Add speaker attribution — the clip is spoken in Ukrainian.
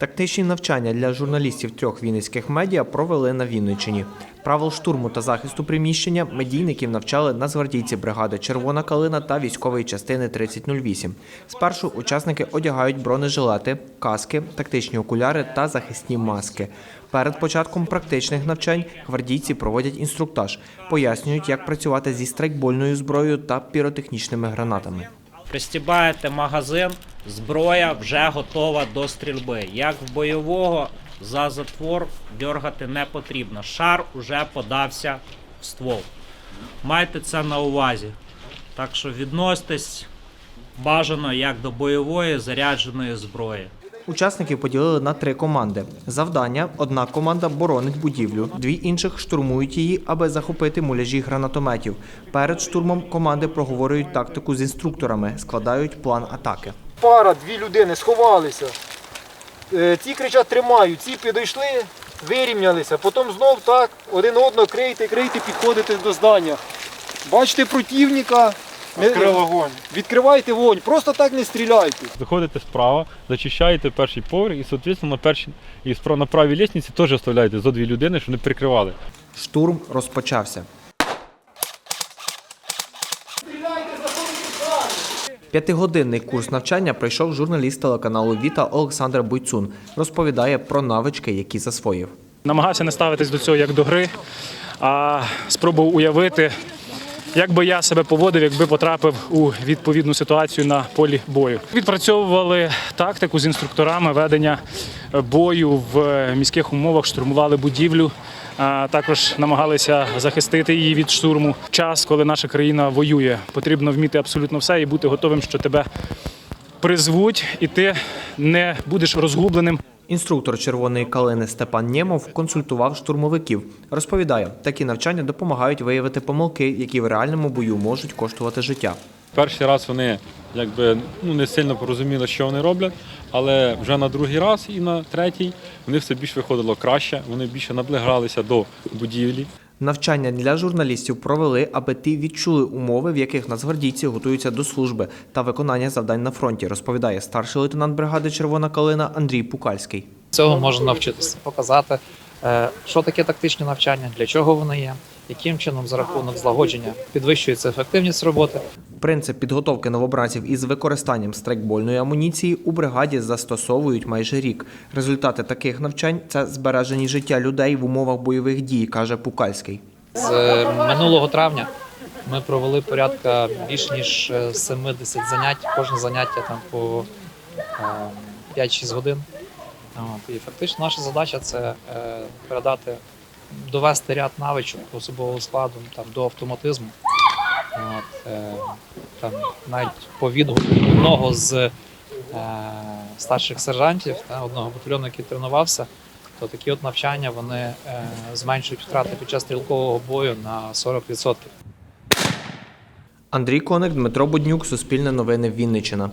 Speaker 1: Тактичні навчання для журналістів трьох вінницьких медіа провели на Вінниччині. Правил штурму та захисту приміщення медійників навчали нацгвардійці бригади Червона калина та військової частини 3008. Спершу учасники одягають бронежилети, каски, тактичні окуляри та захисні маски. Перед початком практичних навчань гвардійці проводять інструктаж, пояснюють, як працювати зі страйкбольною зброєю та піротехнічними гранатами.
Speaker 2: Пристібаєте магазин, зброя вже готова до стрільби. Як в бойового за затвор дергати не потрібно. Шар уже подався в ствол. Майте це на увазі. Так що відноситесь бажано як до бойової зарядженої зброї.
Speaker 1: Учасників поділили на три команди. Завдання: одна команда боронить будівлю, дві інших штурмують її, аби захопити муляжі гранатометів. Перед штурмом команди проговорюють тактику з інструкторами, складають план атаки.
Speaker 3: Пара, дві людини сховалися. Е, Ці кричать тримаю, ці підійшли, вирівнялися, потім знов так, один одного крийте, крийте, підходите до здання. Бачите противника, не-
Speaker 4: вогонь.
Speaker 3: відкривайте вогонь, просто так не стріляйте.
Speaker 4: Заходите справа, зачищаєте перший поверх і, соответственно, на, першій, і на правій лестниці теж оставляєте зо дві людини, щоб не прикривали.
Speaker 1: Штурм розпочався. П'ятигодинний курс навчання пройшов журналіст телеканалу Віта Олександр Бойцун. Розповідає про навички, які засвоїв.
Speaker 5: намагався не ставитись до цього як до гри, а спробував уявити, як би я себе поводив, якби потрапив у відповідну ситуацію на полі бою. Відпрацьовували тактику з інструкторами ведення бою в міських умовах, штурмували будівлю. а Також намагалися захистити її від штурму. Час, коли наша країна воює, потрібно вміти абсолютно все і бути готовим, що тебе призвуть, і ти не будеш розгубленим.
Speaker 1: Інструктор червоної калини Степан Нємов консультував штурмовиків. Розповідає, такі навчання допомагають виявити помилки, які в реальному бою можуть коштувати життя.
Speaker 4: Перший раз вони якби ну, не сильно порозуміли, що вони роблять, але вже на другий раз і на третій вони все більш виходило краще, вони більше наближалися до будівлі.
Speaker 1: Навчання для журналістів провели, аби ті відчули умови, в яких нацгвардійці готуються до служби та виконання завдань на фронті, розповідає старший лейтенант бригади Червона калина Андрій Пукальський.
Speaker 6: Цього можна навчитися, показати, що таке тактичне навчання, для чого воно є, яким чином за рахунок злагодження підвищується ефективність роботи.
Speaker 1: Принцип підготовки новобранців із використанням страйкбольної амуніції у бригаді застосовують майже рік. Результати таких навчань це збережені життя людей в умовах бойових дій, каже Пукальський.
Speaker 6: З е, минулого травня ми провели порядка більш ніж е, 70 занять. Кожне заняття там по е, 5-6 годин. От, І фактично наша задача це е, передати, довести ряд навичок особового складу там, до автоматизму. От, е, там, навіть по відгуку одного з е, старших сержантів, та, одного батальйону, який тренувався, то такі от навчання вони е, зменшують втрати під час стрілкового бою на 40%.
Speaker 1: Андрій Коник, Дмитро Буднюк, Суспільне новини Вінниччина.